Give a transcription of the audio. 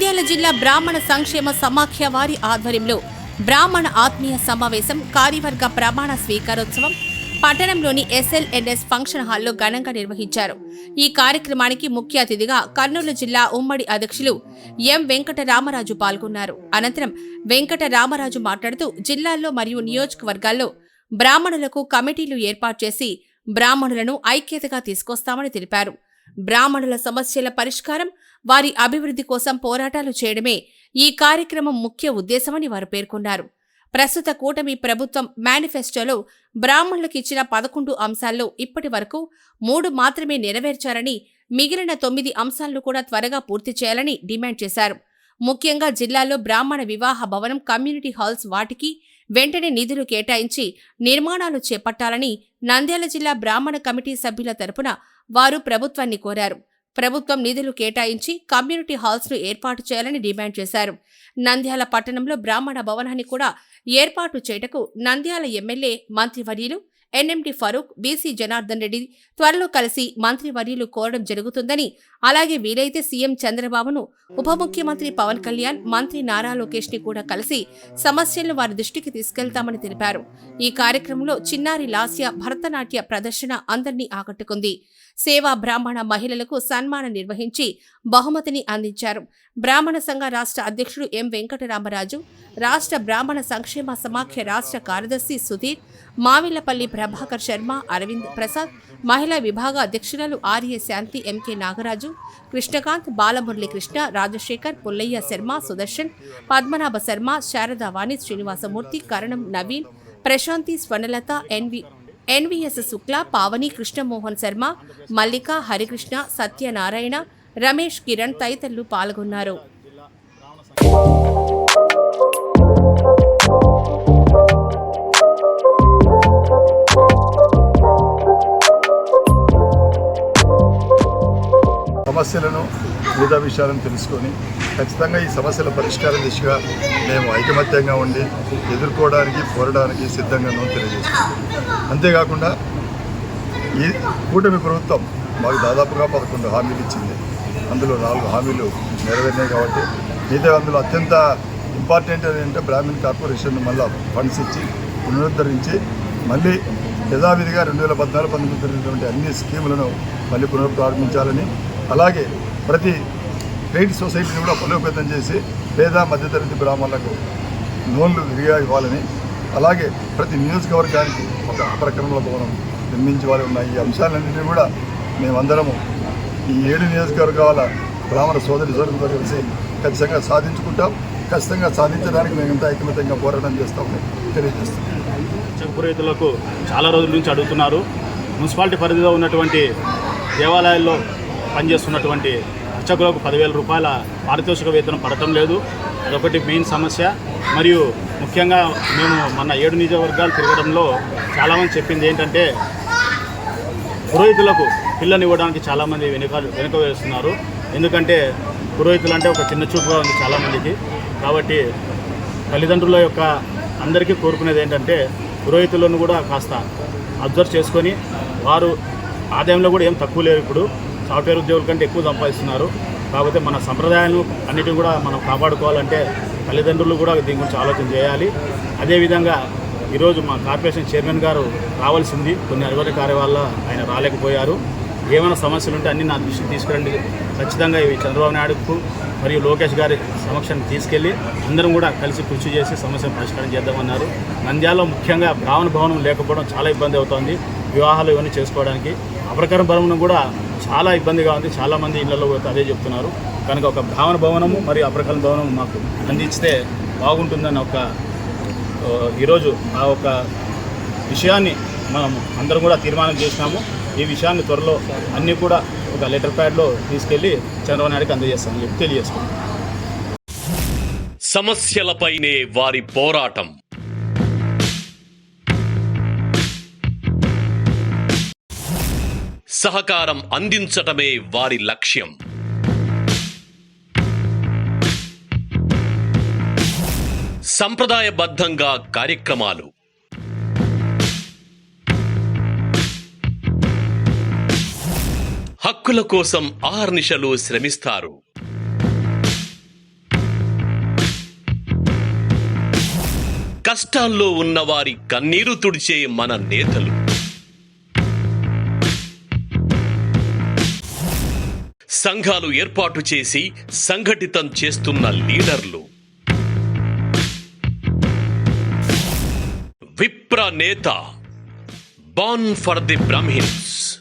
నంద్యాల జిల్లా బ్రాహ్మణ సంక్షేమ సమాఖ్య వారి ఆధ్వర్యంలో బ్రాహ్మణ ఆత్మీయ సమావేశం కార్యవర్గ ప్రమాణ స్వీకారోత్సవం పట్టణంలోని ఎస్ఎల్ఎన్ఎస్ ఫంక్షన్ హాల్లో ఘనంగా నిర్వహించారు. ఈ కార్యక్రమానికి ముఖ్య అతిథిగా కర్నూలు జిల్లా ఉమ్మడి అధ్యక్షులు ఎం వెంకటరామరాజు పాల్గొన్నారు. అనంతరం వెంకటరామరాజు మాట్లాడుతూ జిల్లాల్లో మరియు నియోజకవర్గాల్లో బ్రాహ్మణులకు కమిటీలు ఏర్పాటు చేసి బ్రాహ్మణులను ఐక్యతగా తీసుకొస్తామని తెలిపారు. బ్రాహ్మణుల సమస్యల పరిష్కారం వారి అభివృద్ధి కోసం పోరాటాలు చేయడమే ఈ కార్యక్రమం ముఖ్య ఉద్దేశమని వారు పేర్కొన్నారు. ప్రస్తుత కూటమి ప్రభుత్వం మేనిఫెస్టోలో బ్రాహ్మణులకు ఇచ్చిన పదకొండు అంశాల్లో ఇప్పటి వరకు మూడు మాత్రమే నెరవేర్చారని మిగిలిన తొమ్మిది అంశాలను కూడా త్వరగా పూర్తి చేయాలని డిమాండ్ చేశారు. ముఖ్యంగా జిల్లాలో బ్రాహ్మణ వివాహ భవనం కమ్యూనిటీ హాల్స్ వాటికి వెంటనే నిధులు కేటాయించి నిర్మాణాలు చేపట్టాలని నంద్యాల జిల్లా బ్రాహ్మణ కమిటీ సభ్యుల తరపున వారు ప్రభుత్వాన్ని కోరారు. ప్రభుత్వం నిధులు కేటాయించి కమ్యూనిటీ హాల్స్ను ఏర్పాటు చేయాలని డిమాండ్ చేశారు. నంద్యాల పట్టణంలో బ్రాహ్మణ భవనాన్ని కూడా ఏర్పాటు చేయటకు నంద్యాల ఎమ్మెల్యే మంత్రివర్యులు ఎన్ఎండి ఫరూక్ బీసీ జనార్దన్ రెడ్డి త్వరలో కలిసి మంత్రి వర్యులు కోరడం జరుగుతుందని అలాగే వీలైతే సీఎం చంద్రబాబును ఉప ముఖ్యమంత్రి పవన్ కళ్యాణ్ మంత్రి నారా లోకేష్ని కూడా కలిసి సమస్యలను వారి దృష్టికి తీసుకెళ్తామని తెలిపారు. ఈ కార్యక్రమంలో చిన్నారి లాస్య భరతనాట్య ప్రదర్శన అందరినీ ఆకట్టుకుంది. సేవా బ్రాహ్మణ మహిళలకు సన్మానం నిర్వహించి బహుమతిని అందించారు. బ్రాహ్మణ సంఘ రాష్ట్ర అధ్యక్షుడు ఎం వెంకటరామరాజు రాష్ట్ర బ్రాహ్మణ సంక్షేమ సమాఖ్య రాష్ట్ర కార్యదర్శి సుధీర్ మావిలపల్లి ప్రభాకర్ శర్మ అరవింద్ ప్రసాద్ మహిళా విభాగ అధ్యక్షురాలు Arya Shanti MK Nagaraju Krishnakant Balamurali Krishna Rajasekhar Pullaiah Sharma Sudarshan Padmanabha Sharma Saradavani Srinivasamurthy Karanam Naveen Prashanti Swarnalatha NV NVS Shukla Pavani Krishnamohan Sharma Mallika Harikrishna Satyanarayana Ramesh Kiran తదితరులు పాల్గొన్నారు. సమస్యలను వివిధ విషయాలను తెలుసుకొని ఖచ్చితంగా ఈ సమస్యల పరిష్కారం దిశగా మేము ఐకమత్యంగా ఉండి ఎదుర్కోవడానికి పోరడానికి సిద్ధంగా తెలియజేస్తాం అంతేకాకుండా ఈ కూటమి ప్రభుత్వం మాకు దాదాపుగా పదకొండు హామీలు ఇచ్చింది. అందులో నాలుగు హామీలు నెరవేరినాయి కాబట్టి మిగతా అందులో అత్యంత ఇంపార్టెంట్ ఏంటంటే బ్రాహ్మణ్ కార్పొరేషన్ మళ్ళీ ఫండ్స్ ఇచ్చి పునరుద్ధరించి మళ్ళీ యథావిధిగా రెండు వేల పద్నాలుగు పంతొమ్మిది జరిగినటువంటి అన్ని స్కీములను మళ్ళీ పునఃప్రారంభించాలని అలాగే ప్రతి క్రెడిట్ సొసైటీని కూడా బలోపేతం చేసి పేద మధ్యతరగతి గ్రామాలకు లోన్లు విరిగా ఇవ్వాలని అలాగే ప్రతి నియోజకవర్గానికి ఒక అపరక్రమల భవనం నిర్మించాలని ఉన్న ఈ అంశాలన్నింటినీ కూడా మేమందరము ఈ ఏడు నియోజకవర్గాల బ్రాహ్మణ సోదరి సోదరులతో కలిసి ఖచ్చితంగా సాధించుకుంటాం. ఖచ్చితంగా సాధించడానికి మేమంతా ఐకమత్యంగా పోరాటం చేస్తామని తెలియజేస్తాం పురోహితులకు చాలా రోజుల నుంచి అడుగుతున్నారు. మున్సిపాలిటీ పరిధిలో ఉన్నటువంటి దేవాలయాల్లో పనిచేస్తున్నటువంటి అర్చకులకు పదివేల రూపాయల పారితోషిక వేతనం పడటం లేదు. అదొకటి మెయిన్ సమస్య. మరియు ముఖ్యంగా మేము మన ఏడు నియోజకవర్గాలు తిరగడంలో చాలామంది చెప్పింది ఏంటంటే పురోహితులకు పిల్లని ఇవ్వడానికి చాలామంది వెనుక వెనుక వేస్తున్నారు. ఎందుకంటే పురోహితులు అంటే ఒక చిన్న చూపుగా ఉంది చాలామందికి కాబట్టి తల్లిదండ్రుల యొక్క అందరికీ కోరుకునేది ఏంటంటే పురోహితులను కూడా కాస్త అబ్జర్వ్ చేసుకొని వారు ఆదాయంలో కూడా ఏం తక్కువ లేరు ఇప్పుడు. సాఫ్ట్వేర్ ఉద్యోగుల కంటే ఎక్కువ సంపాదిస్తున్నారు. కాకపోతే మన సంప్రదాయాలను అన్నిటిని కూడా మనం కాపాడుకోవాలంటే తల్లిదండ్రులు కూడా దీని గురించి ఆలోచన చేయాలి. అదేవిధంగా ఈరోజు మా కార్పొరేషన్ చైర్మన్ గారు రావాల్సింది. కొన్ని అనివార్య కార్య వల్ల ఆయన రాలేకపోయారు. ఏమైనా సమస్యలు ఉంటే అన్ని నా దృష్టికి తీసుకురండి. ఖచ్చితంగా ఇవి చంద్రబాబు నాయుడుకు మరియు లోకేష్ గారి సమక్షాన్ని తీసుకెళ్ళి అందరం కూడా కలిసి కృషి చేసి సమస్యను పరిష్కారం చేద్దామన్నారు. నంద్యాలలో ముఖ్యంగా బ్రాహ్మణ భవనం లేకపోవడం చాలా ఇబ్బంది అవుతోంది. వివాహాలు ఇవన్నీ చేసుకోవడానికి అప్రకారం భవనం కూడా చాలా ఇబ్బందిగా ఉంది. చాలామంది ఇళ్ళలో అదే చెప్తున్నారు. కనుక ఒక బ్రాహ్మణ భవనము మరియు అపరకరం భవనం మాకు అందించితే బాగుంటుందని ఒక ఈరోజు ఆ ఒక విషయాన్ని మనం అందరం కూడా తీర్మానం చేసినాము. ఈ విషయాన్ని త్వరలో అన్నీ కూడా ఒక లెటర్ ప్యాడ్లో తీసుకెళ్ళి చంద్రబాబు నాయుడుకి అందజేస్తామని చెప్పి తెలియజేసుకుంటాం సమస్యలపైనే వారి పోరాటం. సహకారం అందించటమే వారి లక్ష్యం. సంప్రదాయబద్ధంగా కార్యక్రమాలు. హక్కుల కోసం ఆహర్నిశలు శ్రమిస్తారు. కష్టాల్లో ఉన్న వారి కన్నీరు తుడిచే మన నేతలు. సంఘాలు ఏర్పాటు చేసి సంఘటితం చేస్తున్న లీడర్లు. విప్ర నేత బాన్ ఫర్ ది బ్రహ్మిన్స్